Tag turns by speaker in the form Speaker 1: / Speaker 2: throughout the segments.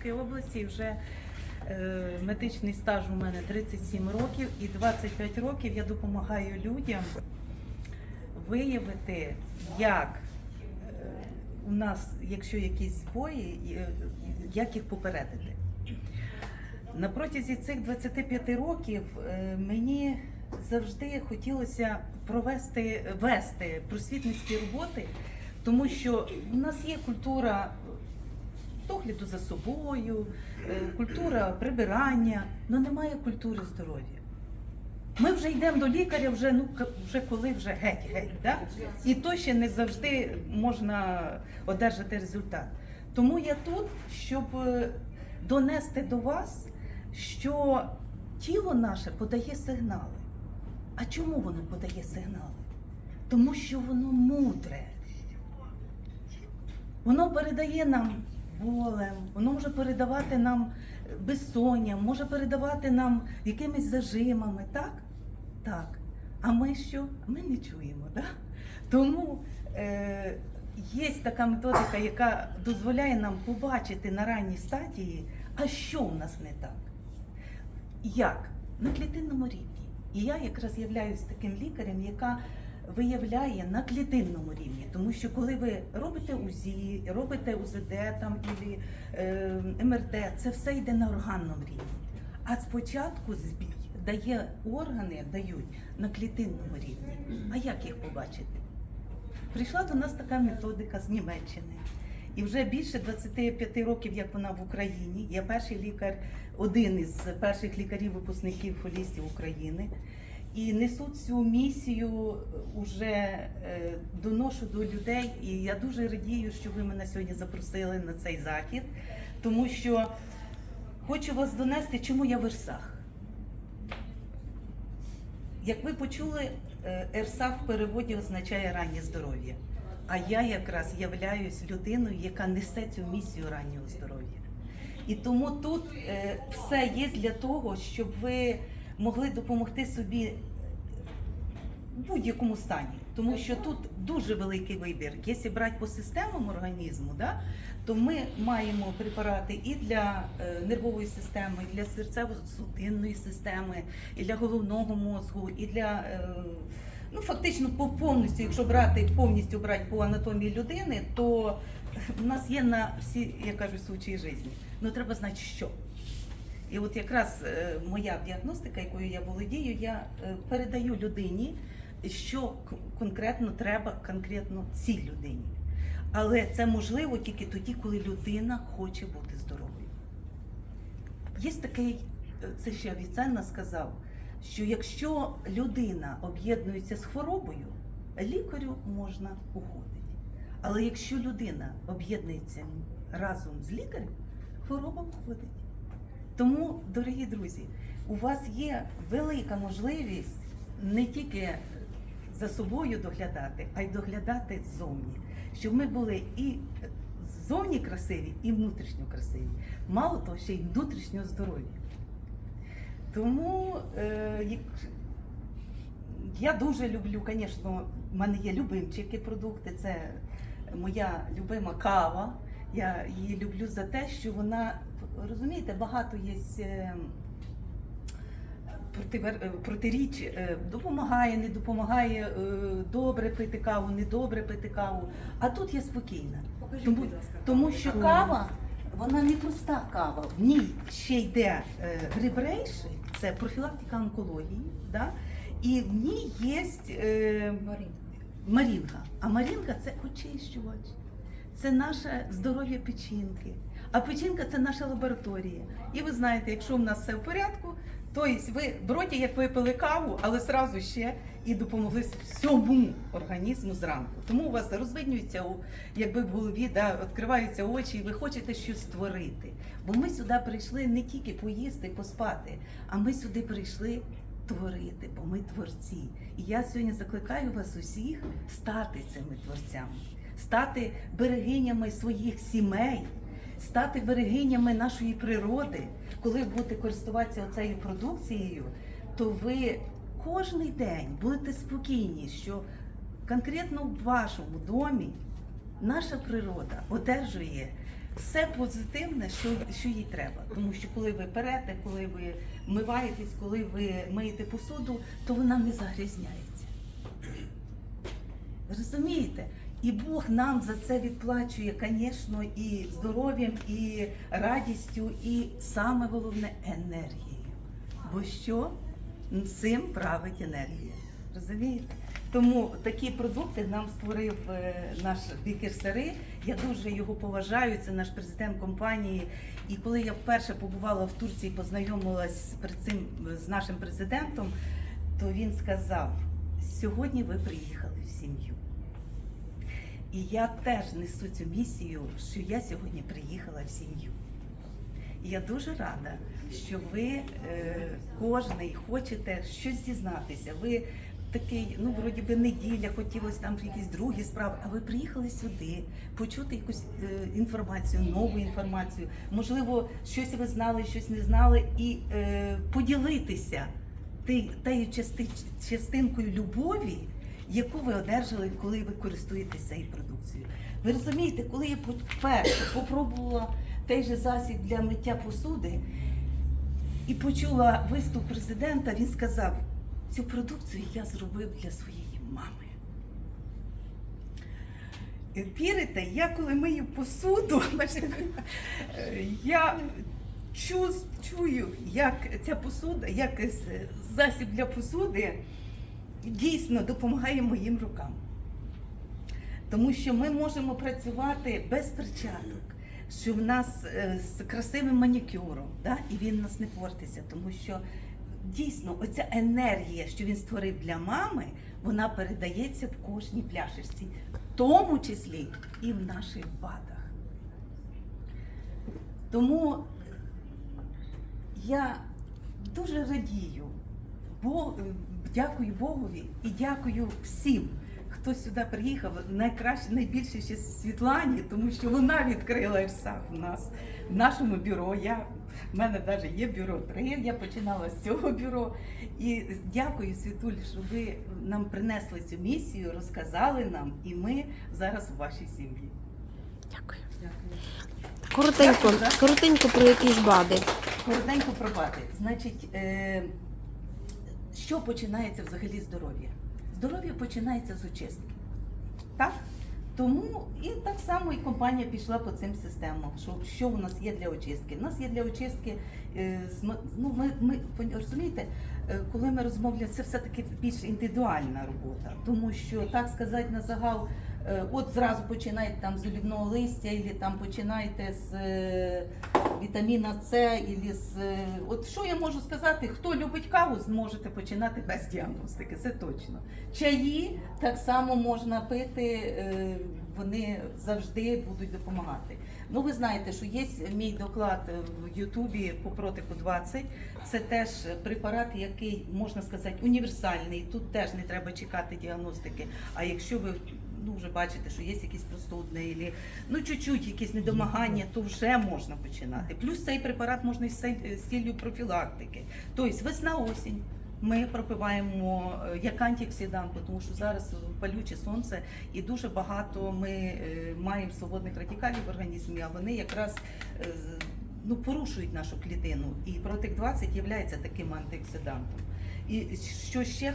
Speaker 1: Чернівецької області. Вже е, медичний стаж у мене 37 років, і 25 років я допомагаю людям виявити, як е, у нас, якщо якісь збої, е, як їх попередити. На протязі цих 25 років е, мені завжди хотілося провести вести просвітницькі роботи, тому що в нас є культура догляду за собою, е, культура прибирання, але немає культури здоров'я. Ми вже йдемо до лікаря, вже ну вже коли вже геть, геть, да? і то ще не завжди можна одержати результат. Тому я тут, щоб е, донести до вас, що тіло наше подає сигнали. А чому воно подає сигнали? Тому що воно мудре. Воно передає нам болем, воно може передавати нам е, безсонням, може передавати нам якимись зажимами, так? Так. А ми що? Ми не чуємо, так? Тому е, є така методика, яка дозволяє нам побачити на ранній стадії, а що в нас не так. Як? На клітинному рівні. І я якраз являюсь таким лікарем, яка виявляє на клітинному рівні. Тому що коли ви робите УЗІ, робите УЗД там і е, МРТ, це все йде на органному рівні. А спочатку збій дає органи, дають на клітинному рівні. А як їх побачити? Прийшла до нас така методика з Німеччини. І вже більше 25 років, як вона в Україні. Я перший лікар, один із перших лікарів-випускників фолістів України. І несу цю місію уже е, доношу до людей. І я дуже радію, що ви мене сьогодні запросили на цей захід, тому що хочу вас донести, чому я в Ірсах. Як ви почули, е, Ерсах в переводі означає раннє здоров'я. А я якраз являюсь людиною, яка несе цю місію раннього здоров'я. І тому тут е, все є для того, щоб ви могли допомогти собі в будь-якому стані. Тому що тут дуже великий вибір. Якщо брати по системам організму, да, то ми маємо препарати і для е, нервової системи, і для серцево-судинної системи, і для головного мозку, і для е, ну фактично по повністю, якщо брати повністю брати по анатомії людини, то в нас є на всі, я кажу, случаї житті. Ну треба знати, що. І от якраз е, моя діагностика, якою я володію, я е, передаю людині, що конкретно треба конкретно цій людині. Але це можливо тільки тоді, коли людина хоче бути здоровою. Є такий, е, це ще Авіценна сказав, що якщо людина об'єднується з хворобою, лікарю можна уходити. Але якщо людина об'єднується разом з лікарем, хвороба уходить. Тому, дорогі друзі, у вас є велика можливість не тільки за собою доглядати, а й доглядати ззовні, щоб ми були і ззовні красиві, і внутрішньо красиві. Мало того, ще й внутрішньо здорові. Тому е, я дуже люблю, звісно, в мене є любимчики продукти. Це моя любима кава. Я її люблю за те, що вона, розумієте, багато є е, е, протиріч, е, допомагає, не допомагає, добре пити каву, недобре пити каву. А тут я спокійна.
Speaker 2: Покажіть,
Speaker 1: Тому,
Speaker 2: будь ласка.
Speaker 1: тому що кава, вона не проста кава. В ній ще йде грибрейші, це профілактика онкології, да? і в ній є е. А марінга це очищувач, це наше здоров'я печінки. А печінка це наша лабораторія. І ви знаєте, якщо в нас все в порядку, то ви вроді як випили каву, але зразу ще і допомогли всьому організму зранку. Тому у вас розвиднюється у- якби в голові, да, відкриваються очі, і ви хочете щось створити. Бо ми сюди прийшли не тільки поїсти, поспати, а ми сюди прийшли творити, бо ми творці. І я сьогодні закликаю вас усіх стати цими творцями, стати берегинями своїх сімей, стати берегинями нашої природи. Коли ви будете користуватися цією продукцією, то ви кожен день будете спокійні, що конкретно в вашому домі наша природа одержує все позитивне, що, що їй треба. Тому що коли ви перете, коли ви миваєтесь, коли ви миєте посуду, то вона не загрязняється. Розумієте? І Бог нам за це відплачує, звісно, і здоров'ям, і радістю, і саме головне енергією. Бо що цим править енергія? Розумієте? Тому такі продукти нам створив е, наш бікер Сари. Я дуже його поважаю. Це наш президент компанії. І коли я вперше побувала в Турції, познайомилась перед цим з нашим президентом, то він сказав: сьогодні ви приїхали в сім'ю. І я теж несу цю місію, що я сьогодні приїхала в сім'ю. Я дуже рада, що ви е, кожний хочете щось дізнатися. Ви такий, ну вроді би неділя, хотілося там якісь другі справи, а ви приїхали сюди, почути якусь е, інформацію, нову інформацію. Можливо, щось ви знали, щось не знали, і е, поділитися ти- тією части, частинкою любові, яку ви одержали, коли ви користуєтеся цією продукцією. Ви розумієте, коли я вперше попробувала той же засіб для миття посуди і почула виступ президента, він сказав, цю продукцію я зробив для своєї мами. Вірите, я коли мию посуду, я чую, як ця посуда, як засіб для посуди дійсно допомагає моїм рукам. Тому що ми можемо працювати без перчаток, що в нас е, з красивим манікюром, да? і він нас не портиться, тому що дійсно оця енергія, що він створив для мами, вона передається в кожній пляшечці, в тому числі і в наших бадах. Тому я дуже радію, Бог, дякую Богові і дякую всім, хто сюди приїхав. Найкраще, найбільше ще Світлані, тому що вона відкрила ІРСАФ у нас в нашому бюро. Я, в мене навіть є бюро 3, я починала з цього бюро. І дякую, Світуль, що ви нам принесли цю місію, розказали нам, і ми зараз у вашій сім'ї.
Speaker 2: Дякую. Коротенько, коротенько про якісь бади.
Speaker 1: Коротенько пробати. Значить, е, що починається взагалі здоров'я? Здоров'я починається з очистки. Так? Тому і так само і компанія пішла по цим системам. Що, що у нас є для очистки? У нас є для очистки, е, ну, ми, ми розумієте, е, коли ми розмовляємо, це все-таки більш індивідуальна робота. Тому що так сказати на загал, от зразу починайте там з олівного листя, або там починайте з е, вітаміна С, або з е, от що я можу сказати, хто любить каву, зможете починати без діагностики, це точно. Чаї так само можна пити, е, вони завжди будуть допомагати. Ну, ви знаєте, що є мій доклад в Ютубі по протику 20. Це теж препарат, який можна сказати універсальний. Тут теж не треба чекати діагностики. А якщо ви ну, вже бачите, що є якісь простудне, ілі, ну чуть-чуть якісь недомагання, то вже можна починати. Плюс цей препарат можна цель- з ціллю профілактики. Тобто весна осінь. Ми пропиваємо е, як антиоксидант, тому що зараз палюче сонце і дуже багато ми е, маємо свободних радикалів в організмі, а вони якраз е, ну, порушують нашу клітину. І протик 20 є таким антиоксидантом. І що ще е,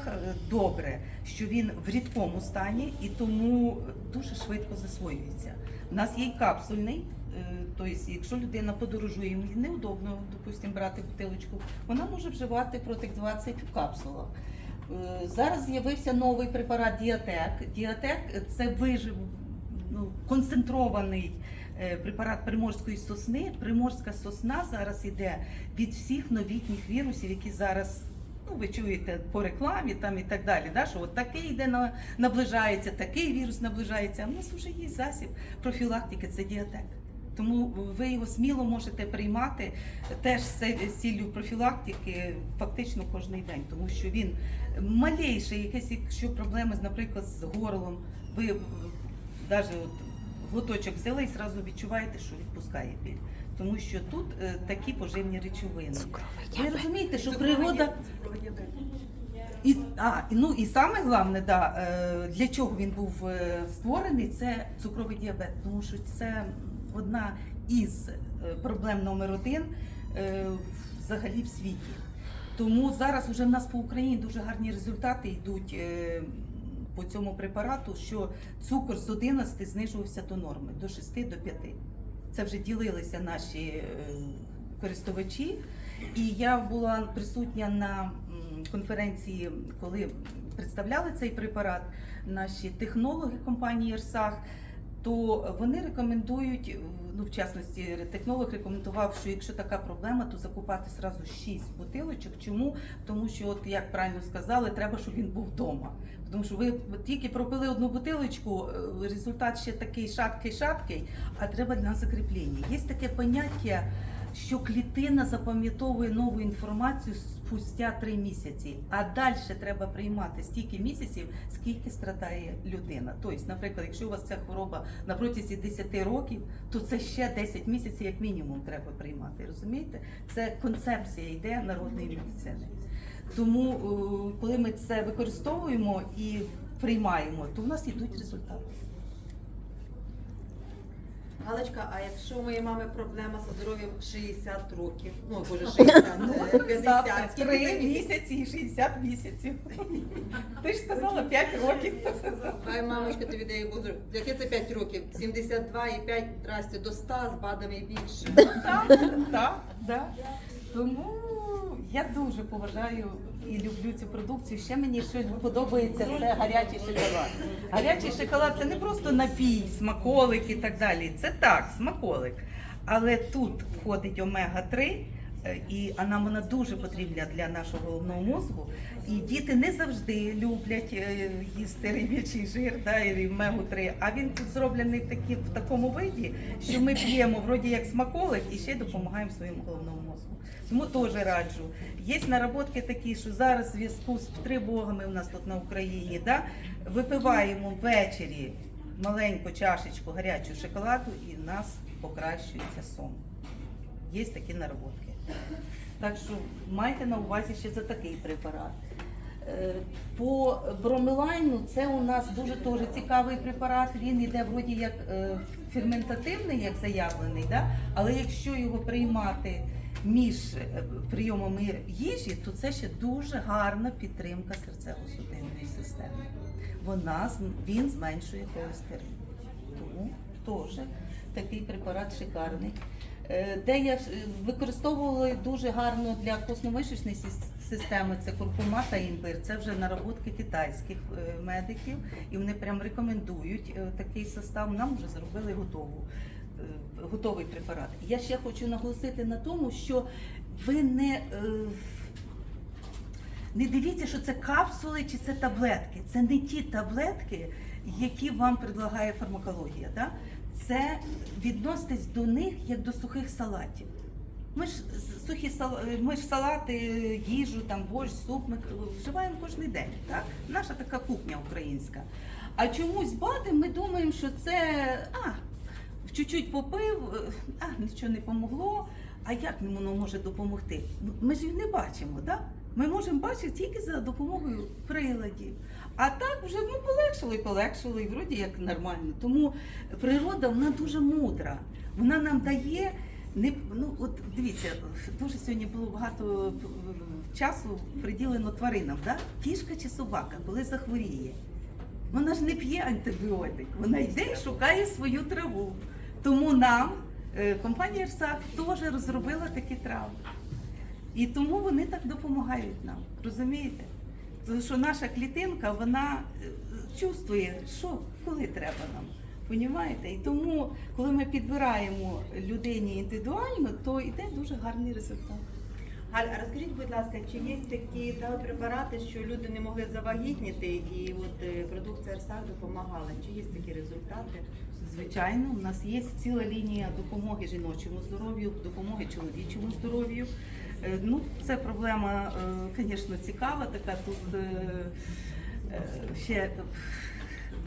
Speaker 1: добре, що він в рідкому стані і тому дуже швидко засвоюється. У нас є капсульний. е, Тобто, якщо людина подорожує, їй неудобно, допустимо, брати бутилочку, вона може вживати протик 20 в капсулах. Е, Зараз з'явився новий препарат Діатек. Діатек це вижив ну, концентрований препарат приморської сосни. Приморська сосна зараз іде від всіх новітніх вірусів, які зараз. Ну, ви чуєте по рекламі там і так далі, да, що от такий йде на, наближається, такий вірус наближається. А в нас вже є засіб профілактики, це діатек. Тому ви його сміло можете приймати теж з ціллю профілактики фактично кожен день, тому що він малейший, якесь, якщо проблеми, наприклад, з горлом, ви навіть от глоточок взяли і зразу відчуваєте, що відпускає біль. Тому що тут е, такі поживні речовини.
Speaker 2: Цукровий
Speaker 1: Ви
Speaker 2: діабет.
Speaker 1: розумієте, що природа. І, а, ну і саме головне, да, е, для чого він був е, створений, це цукровий діабет, тому що це одна із е, проблем номер один е, взагалі в світі. Тому зараз вже в нас по Україні дуже гарні результати йдуть е, по цьому препарату, що цукор з 11 знижувався до норми, до 6 до 5. Це вже ділилися наші е, користувачі. І я була присутня на конференції, коли представляли цей препарат наші технологи компанії Ерсах. То вони рекомендують, ну в частності технолог рекомендував, що якщо така проблема, то закупати зразу 6 бутилочок. Чому? Тому що, от як правильно сказали, треба, щоб він був вдома. Тому що ви тільки пропили одну бутилочку, е, результат ще такий шаткий-шаткий, а треба на закріплення. Є таке поняття, що клітина запам'ятовує нову інформацію спустя три місяці, а далі треба приймати стільки місяців, скільки страдає людина. Тобто, наприклад, якщо у вас ця хвороба на протязі 10 років, то це ще 10 місяців, як мінімум, треба приймати. Розумієте? Це концепція йде народної медицини. Тому, е, коли ми це використовуємо і приймаємо, то в нас йдуть результати.
Speaker 3: Галочка, а якщо у моєї мами проблема зі здоров'ям 60 років, ну боже, 60, е, 50, скільки це
Speaker 1: Три
Speaker 3: місяців?
Speaker 1: місяці і 60 місяців. Ти ж сказала 5 років.
Speaker 3: Хай мамочка тобі дає буду. Яке це 5 років? 72 і 5 здрасте, до 100 з БАДами і більше.
Speaker 1: Так, так, так. Тому я дуже поважаю і люблю цю продукцію. Ще мені щось подобається це гарячий шоколад. Гарячий шоколад це не просто напій, смаколик і так далі. Це так, смаколик. Але тут входить омега-3. е, І а нам вона дуже потрібна для нашого головного мозку. І діти не завжди люблять е, їсти риб'ячий жир, да, і омегу 3 А він тут зроблений такі, в такому виді, що ми п'ємо вроді як смаколик і ще допомагаємо своєму головному мозку. Тому теж раджу. Є наработки такі, що зараз в зв'язку з тривогами у нас тут на Україні, да, випиваємо ввечері маленьку чашечку гарячого шоколаду і в нас покращується сон. Є такі наработки. Так що майте на увазі ще за такий препарат. Е, По бромелайну це у нас дуже теж цікавий препарат. Він йде вроді як е, ферментативний, як заявлений, да? але якщо його приймати між е, прийомами їжі, то це ще дуже гарна підтримка серцево-судинної системи. Вона він зменшує холестерин. Тому теж такий препарат шикарний. Е, Де я використовувала дуже гарно для костно-мишечної системи це куркума та імбир. Це вже наработки китайських е, медиків, і вони прям рекомендують е, такий состав. Нам вже зробили готову, готовий препарат. Я ще хочу наголосити на тому, що ви не. не дивіться, що це капсули чи це таблетки. Це не ті таблетки, які вам предлагає фармакологія. Да? Це відноситесь до них як до сухих салатів. Ми ж сухі сал... ми ж салати, їжу, там борщ, суп ми вживаємо кожен день. Так? Наша така кухня українська. А чомусь БАДи ми думаємо, що це а, чуть-чуть попив, е, а нічого не помогло. А як воно може допомогти? Ми ж їх не бачимо, так? Ми можемо бачити тільки за допомогою приладів. А так вже ну, полегшило і полегшило, і вроді як нормально. Тому природа вона дуже мудра. Вона нам дає не ну от дивіться, дуже сьогодні було багато е, часу приділено тваринам. Да? Кішка чи собака, коли захворіє. Вона ж не п'є антибіотик, вона йде і шукає свою траву. Тому нам е, компанія Ерсак теж розробила такі трави. І тому вони так допомагають нам. Розумієте? Тому що наша клітинка вона е, чувствує, що коли треба нам. Понімаєте? І тому, коли ми підбираємо людині індивідуально, то йде дуже гарний результат.
Speaker 3: Галь, а розкажіть, будь ласка, чи є такі да, препарати, що люди не могли завагітніти, і от е, продукція РСА допомагала? Чи є такі результати?
Speaker 1: Звичайно, у нас є ціла лінія допомоги жіночому здоров'ю, допомоги чоловічому здоров'ю. Е, Ну, це проблема, звісно, цікава. Така тут е, е, ще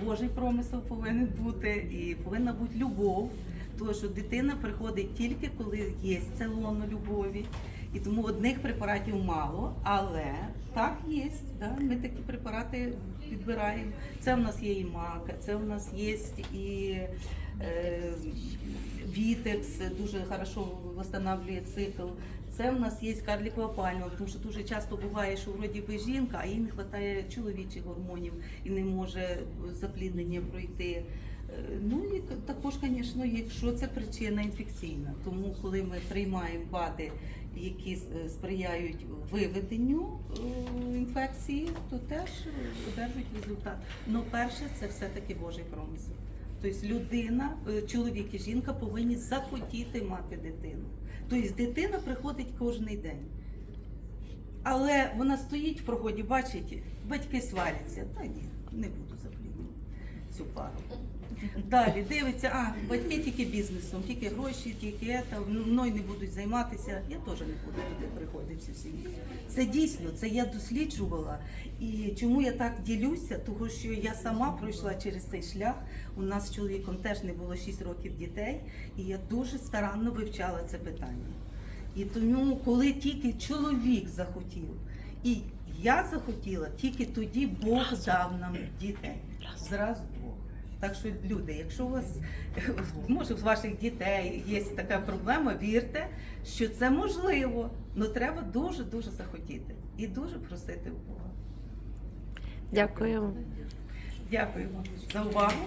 Speaker 1: Божий промисел повинен бути і повинна бути любов. Тому що дитина приходить тільки коли є це лоно любові. І тому одних препаратів мало, але так є. Да? Ми такі препарати підбираємо. Це в нас є і мака, це в нас є і Е, Вітекс дуже хорошо встановлює цикл. Це в нас є карлікова пальма, тому що дуже часто буває, що вроді би жінка, а їй не вистачає чоловічих гормонів і не може запліднення пройти. Е, Ну і також, звісно, якщо це причина інфекційна. Тому коли ми приймаємо БАДи, які сприяють виведенню е, інфекції, то теж одержують результат. Ну, перше, це все-таки Божий промисел. Тобто людина, е, чоловік і жінка повинні захотіти мати дитину. Тобто дитина приходить кожен день. Але вона стоїть в проході, бачить, батьки сваряться. Та ні, не буду запліднювати цю пару. Далі дивиться, а батьки тільки бізнесом, тільки гроші, тільки це, мною не будуть займатися. Я теж не буду туди приходити всю сім'ю. Це дійсно, це я досліджувала. І чому я так ділюся? Тому що я сама пройшла через цей шлях. У нас з чоловіком теж не було 6 років дітей, і я дуже старанно вивчала це питання. І тому, коли тільки чоловік захотів, і я захотіла, тільки тоді Бог дав нам дітей. Зразу Бог. Так що, люди, якщо у вас може у ваших дітей є така проблема, вірте, що це можливо. але треба дуже дуже захотіти і дуже просити Бога.
Speaker 2: Дякую.
Speaker 1: Дякую вам за увагу.